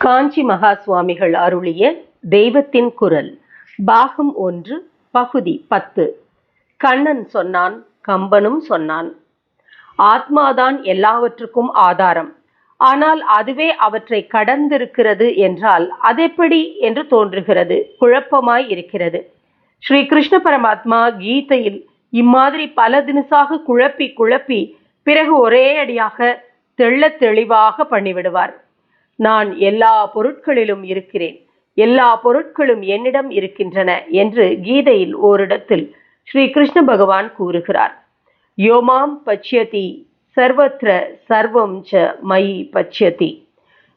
காஞ்சி மகா சுவாமிகள் அருளிய தெய்வத்தின் குரல் பாகம் ஒன்று பகுதி பத்து. கண்ணன் சொன்னான் கம்பனும் சொன்னான். ஆத்மாதான் எல்லாவற்றுக்கும் ஆதாரம். ஆனால் அதுவே அவற்றை கடந்திருக்கிறது என்றால் அதெப்படி என்று தோன்றுகிறது குழப்பமாய் இருக்கிறது. ஸ்ரீ கிருஷ்ண பரமாத்மா கீதையில் இம்மாதிரி பல தினசாக குழப்பி குழப்பி பிறகு ஒரே அடியாக தெள்ளத் தெளிவாக பண்ணிவிடுவார். நான் எல்லா பொருட்களிலும் இருக்கிறேன். எல்லா பொருட்களும் என்னிடம் இருக்கின்றன என்று கீதையில் ஓரிடத்தில் ஸ்ரீ கிருஷ்ண பகவான் கூறுகிறார். யோமாம் பச்சியதி சர்வத்ர சர்வம் ச மயி பச்சியதி.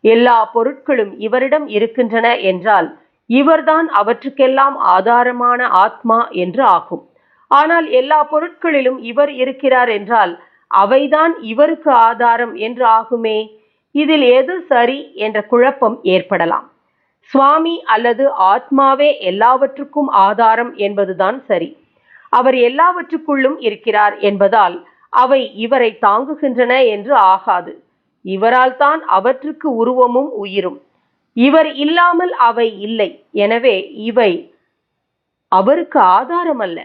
எல்லா பொருட்களும் இவரிடம் இருக்கின்றன என்றால் இவர்தான் அவற்றுக்கெல்லாம் ஆதாரமான ஆத்மா என்று ஆகும். ஆனால் எல்லா பொருட்களிலும் இவர் இருக்கிறார் என்றால் அவைதான் இவருக்கு ஆதாரம் என்று ஆகுமே? இதில் எது சரி என்ற குழப்பம் ஏற்படலாம். சுவாமி அல்லது ஆத்மாவே எல்லாவற்றுக்கும் ஆதாரம் என்பதுதான் சரி. அவர் எல்லாவற்றுக்குள்ளும் இருக்கிறார் என்பதால் அவை இவரை தாங்குகின்றன என்று ஆகாது. இவரால் தான் அவற்றுக்கு உருவமும் உயிரும். இவர் இல்லாமல் அவை இல்லை. எனவே இவை அவருக்கு ஆதாரம் அல்ல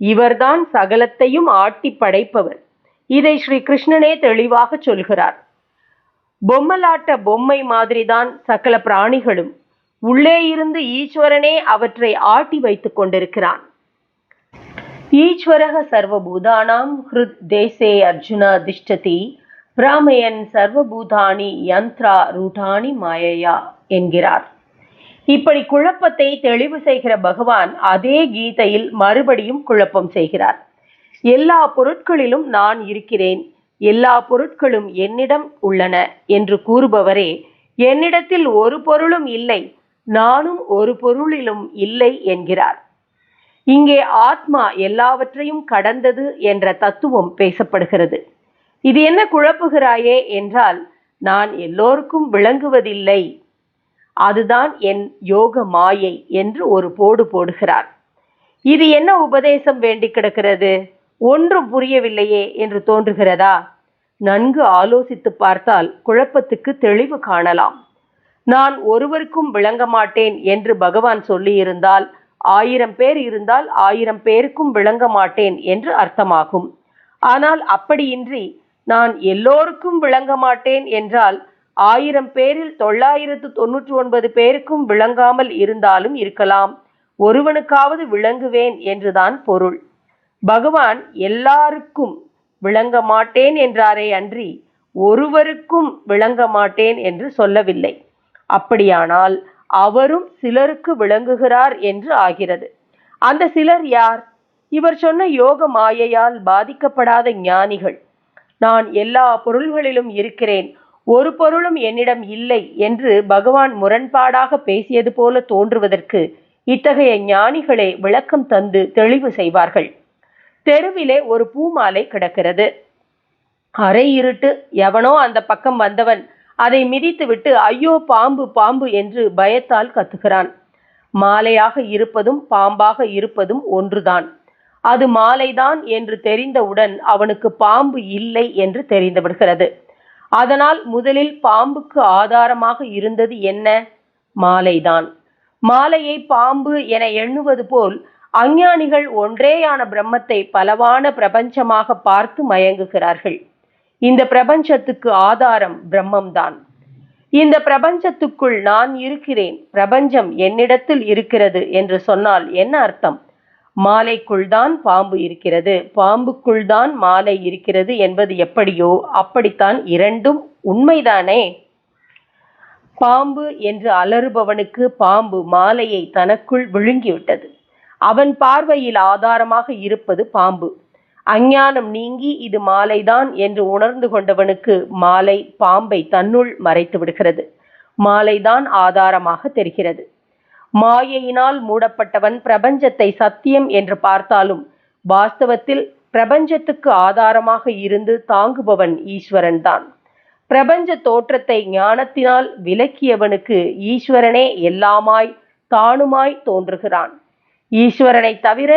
இவர்தான் சகலத்தையும் ஆட்டி படைப்பவர். இதை ஸ்ரீ கிருஷ்ணனே தெளிவாக சொல்கிறார். பொம்மலாட்ட பொம்மை மாதிரிதான் சகல பிராணிகளும். உள்ளே இருந்து ஈஸ்வரனே அவற்றை ஆட்டி வைத்துக் கொண்டிருக்கிறான். ஈஸ்வரக சர்வபூதானாம் ஹிருத் தேசே அர்ஜுனா திஷ்டதி பிராமயன் சர்வபூதானி யந்த்ரா ரூடானி மாயையா என்கிறார். இப்படி குழப்பத்தை தெளிவு செய்கிற பகவான் அதே கீதையில் மறுபடியும் குழப்பம் செய்கிறார். எல்லா பொருட்களிலும் நான் இருக்கிறேன். எல்லா பொருட்களும் என்னிடம் உள்ளன என்று கூறுபவரே என்னிடத்தில் ஒரு பொருளும் இல்லை நானும் ஒரு பொருளிலும் இல்லை என்கிறார். இங்கே ஆத்மா எல்லாவற்றையும் கடந்தது என்ற தத்துவம் பேசப்படுகிறது. இது என்ன குழப்புகிறாயே என்றால் நான் எல்லோருக்கும் விளங்குவதில்லை. அதுதான் என் யோக மாயை என்று ஒரு போடு போடுகிறார். இது என்ன உபதேசம் வேண்டி கிடக்கிறது? ஒன்றும் புரியவில்லையே என்று தோன்றுகிறதா? நன்கு ஆலோசித்து பார்த்தால் குழப்பத்துக்கு தெளிவு காணலாம். நான் ஒருவருக்கும் விளங்க மாட்டேன் என்று பகவான் சொல்லியிருந்தால் ஆயிரம் பேர் இருந்தால் ஆயிரம் பேருக்கும் விளங்க மாட்டேன் என்று அர்த்தமாகும். ஆனால் அப்படியின்றி நான் எல்லோருக்கும் விளங்க மாட்டேன் என்றால் ஆயிரம் பேரில் தொள்ளாயிரத்து தொன்னூற்றி ஒன்பது பேருக்கும் விளங்காமல் இருந்தாலும் இருக்கலாம். ஒருவனுக்காவது விளங்குவேன் என்றுதான் பொருள். பகவான் எல்லாருக்கும் விளங்க மாட்டேன் என்றாரே அன்றி ஒருவருக்கும் விளங்க மாட்டேன் என்று சொல்லவில்லை. அப்படியானால் அவரும் சிலருக்கு விளங்குகிறார் என்று ஆகிறது. அந்த சிலர் யார்? இவர் சொன்ன யோக மாயையால் பாதிக்கப்படாத ஞானிகள். நான் எல்லா பொருள்களிலும் இருக்கிறேன். ஒரு பொருளும் என்னிடம் இல்லை என்று பகவான் முரண்பாடாக பேசியது போல தோன்றுவதற்கு இத்தகைய ஞானிகளே விளக்கம் தந்து தெளிவு செய்வார்கள். தெருவிலே ஒரு பூமாலை கிடக்கிறது. அரை இருட்டு எவனோ அந்த பக்கம் வந்தவன். அதை மிதித்துவிட்டு ஐயோ பாம்பு பாம்பு என்று பயத்தால் கத்துகிறான். மாலையாக இருப்பதும் பாம்பாக இருப்பதும் ஒன்றுதான். அது மாலைதான் என்று தெரிந்தவுடன் அவனுக்கு பாம்பு இல்லை என்று தெரிந்துவிடுகிறது. அதனால் முதலில் பாம்புக்கு ஆதாரமாக இருந்தது என்ன? மாலைதான். மாலையை பாம்பு என எண்ணுவது போல் அஞ்ஞானிகள் ஒன்றேயான பிரம்மத்தை பலவான பிரபஞ்சமாக பார்த்து மயங்குகிறார்கள். இந்த பிரபஞ்சத்துக்கு ஆதாரம் பிரம்மம்தான். இந்த பிரபஞ்சத்துக்குள் நான் இருக்கிறேன். பிரபஞ்சம் என்னிடத்தில் இருக்கிறது என்று சொன்னால் என்ன அர்த்தம்? மாலைக்குள் தான் பாம்பு இருக்கிறது. பாம்புக்குள் தான் மாலை இருக்கிறது என்பது எப்படியோ அப்படித்தான் இரண்டும் உண்மைதானே? பாம்பு என்று அலறுபவனுக்கு பாம்பு மாலையை தனக்குள் விழுங்கிவிட்டது. அவன் பார்வையில் ஆதாரமாக இருப்பது பாம்பு. அஞ்ஞானம் நீங்கி இது மாலைதான் என்று உணர்ந்து கொண்டவனுக்கு மாலை பாம்பை தன்னுள் மறைத்து விடுகிறது. மாலைதான் ஆதாரமாக தெரிகிறது. மாயையினால் மூடப்பட்டவன் பிரபஞ்சத்தை சத்தியம் என்று பார்த்தாலும் வாஸ்தவத்தில் பிரபஞ்சத்துக்கு ஆதாரமாக இருந்து தாங்குபவன் ஈஸ்வரன் தான் பிரபஞ்ச தோற்றத்தை ஞானத்தினால் விலக்கியவனுக்கு ஈஸ்வரனே எல்லாமாய் தானுமாய் தோன்றுகிறான். ஈஸ்வரனை தவிர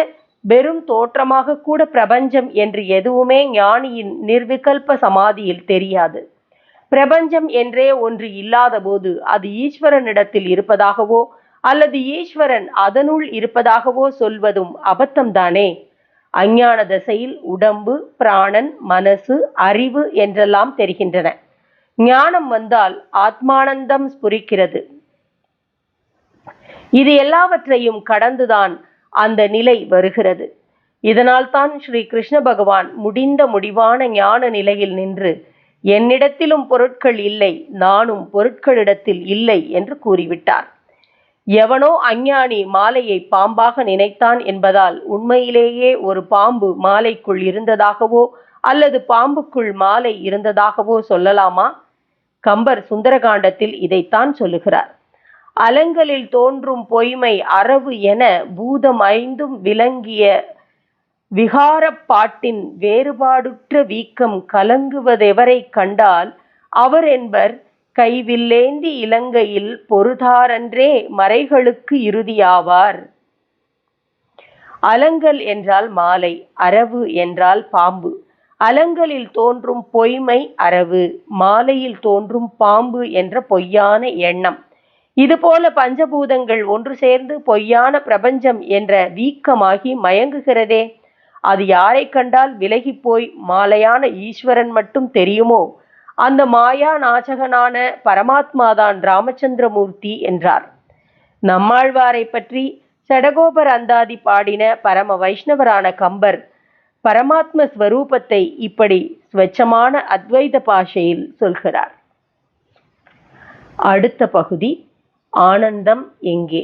வெறும் தோற்றமாக கூட பிரபஞ்சம் என்று எதுவுமே ஞானியின் நிர்விகல்ப சமாதியில் தெரியாது. பிரபஞ்சம் என்றே ஒன்று இல்லாத போது அது ஈஸ்வரனிடத்தில் இருப்பதாகவோ அல்லது ஈஸ்வரன் அதனுள் இருப்பதாகவோ சொல்வதும் அபத்தம்தானே? அஞ்ஞான தசையில் உடம்பு பிராணன் மனசு அறிவு என்றெல்லாம் தெரிகின்றன. ஞானம் வந்தால் ஆத்மானந்தம் ஸ்புரிக்கிறது. இது எல்லாவற்றையும் கடந்துதான் அந்த நிலை வருகிறது. இதனால்தான் ஸ்ரீ கிருஷ்ண பகவான் முடிந்த முடிவான ஞான நிலையில் நின்று என்னிடத்திலும் பொருட்கள் இல்லை நானும் பொருட்களிடத்தில் இல்லை என்று கூறிவிட்டார். எவனோ அஞ்ஞானி மாலையை பாம்பாக நினைத்தான் என்பதால் உண்மையிலேயே ஒரு பாம்பு மாலைக்குள் இருந்ததாகவோ அல்லது பாம்புக்குள் மாலை இருந்ததாகவோ சொல்லலாமா? கம்பர் சுந்தரகாண்டத்தில் இதைத்தான் சொல்லுகிறார். அலங்களில் தோன்றும் பொய்மை அரவு என பூதம் ஐந்தும் விளங்கிய விகாரப்பாட்டின் வேறுபாடுற்ற வீக்கம் கலங்குவதெவரை கண்டால் அவர் என்பர் கைவில்லேந்தி இலங்கையில் பொருதாரன்றே மறைகளுக்கு இறுதியாவார். அலங்கல் என்றால் மாலை அரவு என்றால் பாம்பு. அலங்களில் தோன்றும் பொய்மை அரவு மாலையில் தோன்றும் பாம்பு என்ற பொய்யான எண்ணம். இதுபோல பஞ்சபூதங்கள் ஒன்று சேர்ந்து பொய்யான பிரபஞ்சம் என்ற வீக்கமாகி மயங்குகிறதே. அது யாரை கண்டால் விலகி போய் மாலையான ஈஸ்வரன் மட்டும் தெரியுமோ? அந்த மாயா நாசகனான பரமாத்மாதான் ராமச்சந்திரமூர்த்தி என்றார். நம்மாழ்வாரை பற்றி சடகோபர் அந்தாதி பாடின பரம வைஷ்ணவரான கம்பர் பரமாத்ம ஸ்வரூபத்தை இப்படி ஸ்வச்சமான அத்வைத பாஷையில் சொல்கிறார். அடுத்த பகுதி ஆனந்தம் எங்கே?